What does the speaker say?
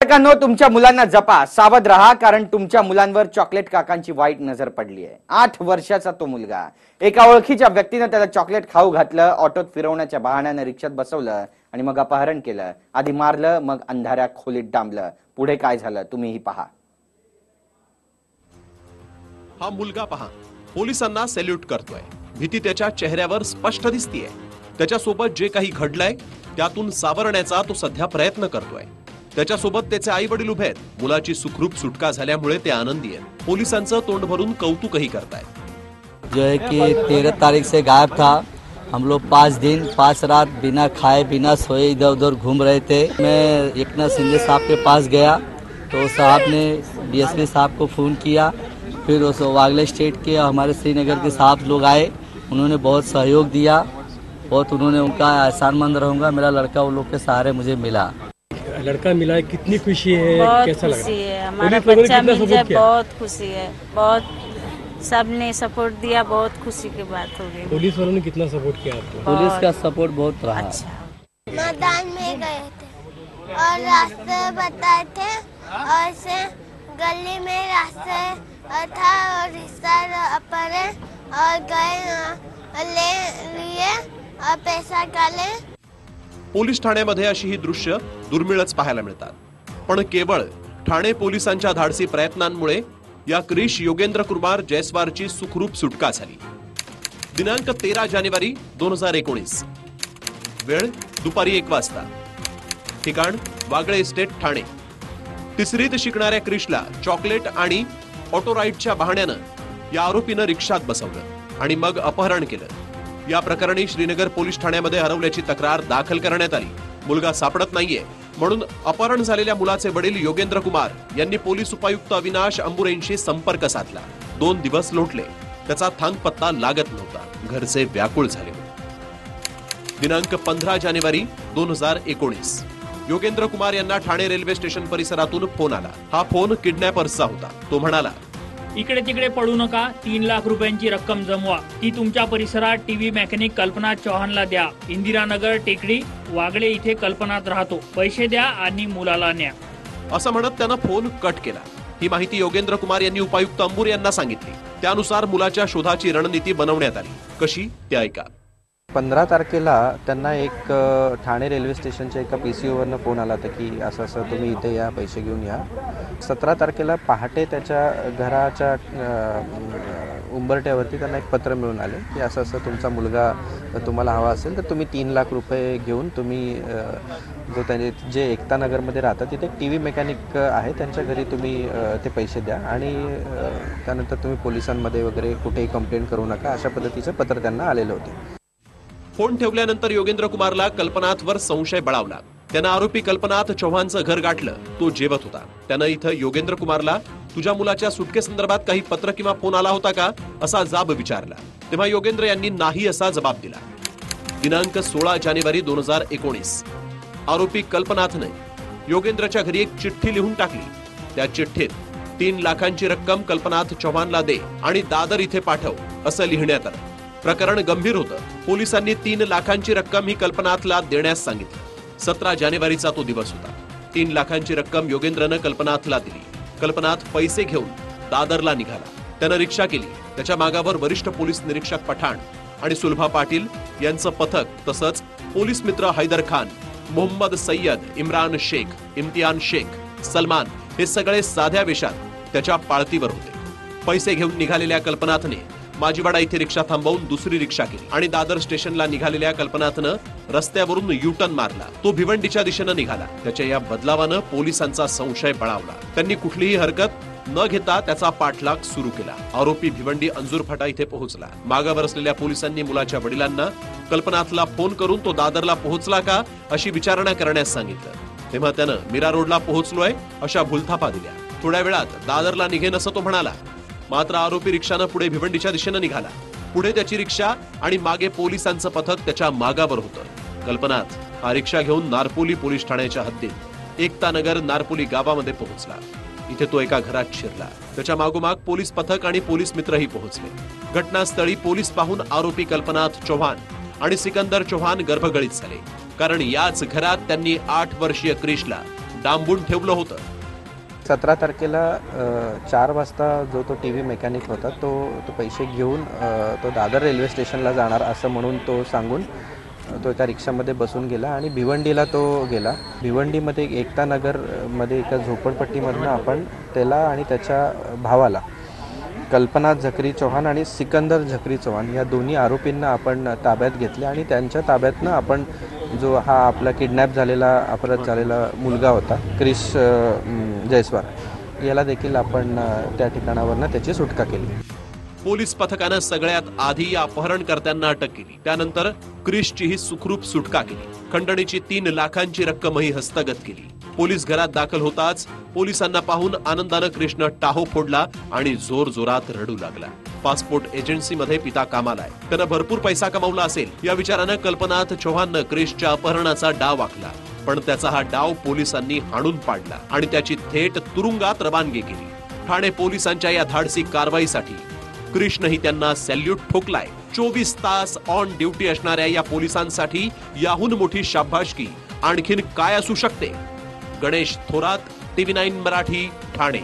पालकांनो तुमच्या मुलांना जपा सावध राहा कारण तुमच्या मुलांवर चॉकलेट काकांची वाईट नजर पडली आहे. आठ वर्षाचा तो मुलगा. एका ओळखीच्या व्यक्तीनं त्याला चॉकलेट खाऊ घातलं ऑटोत फिरवण्याच्या बहाण्यानं रिक्षात बसवलं आणि मग अपहरण केलं. आधी मारलं मग अंधाऱ्या खोलीत डांबलं. पुढे काय झालं तुम्हीही पहा. हा मुलगा पहा. पोलिसांना सॅल्यूट करतोय. भीती त्याच्या चेहऱ्यावर स्पष्ट दिसतीये. त्याच्यासोबत जे काही घडलंय त्यातून सावरण्याचा तो सध्या प्रयत्न करतोय. त्याच्यासोबत त्याचे आई वडील उभे आहेत. मुलाची सुखरूप सुटका झाल्यामुळे ते आनंदी आहेत. पोलिसांचं तोंड भरून कौतुकही करतायत. जो है कि तेरह तारीख से गायब था। हम लोग पाँच दिन, पाँच रात बिना खाए, बिना सोए इधर उधर घूम रहे थे। मैं एकनाथ शिंदे साहब के पास गया तो साहब ने डीएसपी साहब को फ़ोन किया। फिर उस वागले स्टेट के हमारे श्रीनगर के साहब लोग आए। उन्होंने बहुत सहयोग दिया। बहुत उन्होंने उनका एहसानमंद रहूँगा। मेरा लड़का उन लोग के सहारे मुझे मिला। लड़का मिला है कितनी खुशी है बहुत कैसा लग? खुशी रहा है हमारा पुलिस ने बच्चा मिल जाए सपोर्ट बहुत खुशी है बहुत सबने सपोर्ट दिया बहुत खुशी की बात हो गई। पुलिस वालों ने कितना सपोर्ट किया आपको? पुलिस का सपोर्ट बहुत रहा। अच्छा। मैदान में गए थे और रास्ते बताए थे और से गली में रास्ते था और रिश्ता पड़े और गए ले लिए और पैसा डाले। पोलीस ठाण्यामध्ये अशी ही दृश्य दुर्मिळच पाहायला मिळतात. पण केवळ ठाणे पोलिसांच्या धाडसी प्रयत्नांमुळे या क्रिश योगेंद्र कुमार जयस्वारची सुखरूप सुटका झाली. दिनांक तेरा जानेवारी दोन हजार एकोणीस. वेळ दुपारी एक वाजता. ठिकाण वागळे इस्टेट ठाणे. तिसरीत शिकणाऱ्या क्रिशला चॉकलेट आणि ऑटो राईडच्या बहाण्यानं या आरोपीनं रिक्षात बसवलं आणि मग अपहरण केलं. या प्रकरणी श्रीनगर पोलीस ठाण्यामध्ये हरवल्याची तक्रार दाखल करण्यात आली. मुलगा सापडत नाहीये. म्हणून अपहरण झालेल्या मुलाचे वडील योगेंद्र कुमार यांनी पोलीस उपायुक्त अविनाश अंबुरेंशी संपर्क साधला. दोन दिवस लोटले. त्याचा थांगपत्ता लागत नव्हता. घरचे व्याकुळ झाले दिनांक पंधरा जानेवारी दोन हजार एकोणीस. योगेंद्र कुमार यांना ठाणे रेल्वे स्टेशन परिसरातून फोन आला. हा फोन किडनॅपर्सचा होता. तो म्हणाला इकडे तिकडे पडू नका तीन लाख रुपयांची रक्कम जमवा. ती तुमच्या परिसरात टीव्ही मेकॅनिक कल्पना चौहानला द्या. इंदिरानगर टेकडी वागळे इथे कल्पनात राहतो. पैसे द्या आणि मुलाला न्या. असं म्हणत त्यानं फोन कट केला. ही माहिती योगेंद्र कुमार यांनी उपायुक्त अंबूर यांना सांगितली. त्यानुसार मुलाच्या शोधाची रणनीती बनवण्यात आली. कशी? ते ऐका. पंधरा तारखेला त्यांना एक ठाणे रेल्वे स्टेशनच्या एका पी सी ओवरनं फोन आला होता की असं असं तुम्ही इथे या पैसे घेऊन या. सतरा तारखेला पहाटे त्याच्या घराच्या उंबरट्यावरती त्यांना एक पत्र मिळून आले की असं असं तुमचा मुलगा तुम्हाला हवा असेल तर तुम्ही तीन लाख रुपये घेऊन तुम्ही जो त्याने जे एकता नगरमध्ये राहतात तिथे एक टी व्ही मेकॅनिक आहे त्यांच्या घरी तुम्ही ते पैसे द्या. आणि त्यानंतर तुम्ही पोलिसांमध्ये वगैरे कुठेही कंप्लेंट करू नका अशा पद्धतीचं पत्र त्यांना आलेलं होते. फोन ठेवल्यानंतर योगेंद्र कुमारला कल्पनाथवर संशय बळावला. त्यानं आरोपी कल्पनाथ चव्हाणचं घर गाठलं. तो जेवत होता. त्यानं इथं योगेंद्र कुमारला तुझ्या मुलाच्या सुटकेसंदर्भात काही पत्र किंवा फोन आला होता का? असा जाब विचारला. तेव्हा योगेंद्र यांनी नाही असा जबाब दिला. दिनांक सोळा जानेवारी दोन हजार एकोणीस. आरोपी कल्पनाथने योगेंद्रच्या घरी एक चिठ्ठी लिहून टाकली. त्या चिठ्ठीत तीन लाखांची रक्कम कल्पनाथ चव्हाणला दे आणि दादर इथे पाठव असं लिहिण्यात आलं. प्रकरण गंभीर होतं. पोलिसांनी तीन लाखांची रक्कम ही कल्पनाथला देण्यास सांगितली. सतरा जानेवारीचा तो दिवस होता. तीन लाखांची रक्कम योगेंद्रनं कल्पनाथला दिली. कल्पनाथ पैसे घेऊन दादरला निघाला. त्यानं रिक्षा केली. त्याच्या मागावर वरिष्ठ पोलीस निरीक्षक पठाण आणि सुलभा पाटील यांचं पथक तसंच पोलीस मित्र हैदर खान मोहम्मद सय्यद इम्रान शेख इम्तियान शेख सलमान हे सगळे साध्या वेशात त्याच्या पाळतीवर होते. पैसे घेऊन निघालेल्या कल्पनाथने माजीवाडा इथे रिक्षा थांबवून दुसरी रिक्षा केली. आणि दादर स्टेशनला निघालेल्या कल्पनाथनं रस्त्यावरून युटर्न मारला. तो भिवंडीच्या दिशेनं निघाला. त्याच्या या बदलावानं पोलिसांचा संशय बळावला. त्यांनी कुठलीही हरकत न घेता त्याचा पाठलाग सुरू केला. आरोपी भिवंडी अंजूर फाटा इथे पोहोचला. मागावर असलेल्या पोलिसांनी मुलाच्या वडिलांना कल्पनाथला फोन करून तो दादरला पोहोचला का अशी विचारणा करण्यास सांगितलं. तेव्हा त्यानं मीरा रोडला पोहोचलोय अशा भूलथापा दिल्या. थोड्या वेळात दादरला निघेन असं तो म्हणाला. मात्र आरोपी रिक्षानं पुढे भिवंडीच्या दिशेनं निघाला. पुढे त्याची रिक्षा आणि मागे पोलिसांचं पथक त्याच्या मागावर होतं. कल्पनाच हा रिक्षा घेऊन नारपोली पोलीस ठाण्याच्या हद्दीत एकतानगर नारपोली गावामध्ये पोहोचला. इथे तो एका घरात शिरला. त्याच्या मागोमाग पोलीस पथक आणि पोलीस मित्रही पोहोचले. घटनास्थळी पोलीस पाहून आरोपी कल्पनाथ चौहान आणि सिकंदर चौहान गर्भगळीत झाले. कारण याच घरात त्यांनी आठ वर्षीय क्रिशला डांबून ठेवलं होतं. सतरा तारखेला चार वाजता जो तो टी व्ही मेकॅनिक होता तो तो पैसे घेऊन तो दादर रेल्वे स्टेशनला जाणार असं म्हणून तो सांगून तो एका रिक्षामध्ये बसून गेला आणि भिवंडीला तो गेला. भिवंडीमध्ये एकता नगरमध्ये एका झोपडपट्टीमधनं आपण त्याला आणि त्याच्या भावाला कल्पना झकरी चौहान आणि सिकंदर झकरी चौहान या दोन्ही आरोपींना आपण ताब्यात घेतले आणि त्यांच्या ताब्यातनं आपण जो हा आपला किडनॅप झालेला अपराध झालेला मुलगा होता क्रिस जयस्वाल. याला देखील आपण त्या ठिकाणावरनं त्याची सुटका केली. पोलीस पथकानं सगळ्यात आधी या अपहरणकर्त्यांना अटक केली. त्यानंतर क्रिसचीही सुखरूप सुटका केली. खंडणीची तीन लाखांची रक्कमही हस्तगत केली. पोलीस घरात दाखल होताच पोलिसांना पाहून आनंदानं कृष्ण टाहो फोडला आणि जोर जोरात रडू लागला. पासपोर्ट एजन्सीमध्ये पिता कामाला आहे त्यानं भरपूर पैसा कमावला असेल. या विचारानं कल्पनाथ चौहाननं क्रिशच्या अपहरणाचा डाव आखला पण त्याचा हा डाव पोलिसांनी हाणून पाडला आणि त्याची थेट तुरुंगात रवानगी केली. ठाणे पोलिसांच्या या धाडसी कारवाईसाठी कृष्णही त्यांना सॅल्यूट ठोकलाय. चोवीस तास ऑन ड्युटी असणाऱ्या या पोलिसांसाठी याहून मोठी शाबाशकी आणखीन काय असू शकते? Ganesh Thorat TV nine Marathi Thane.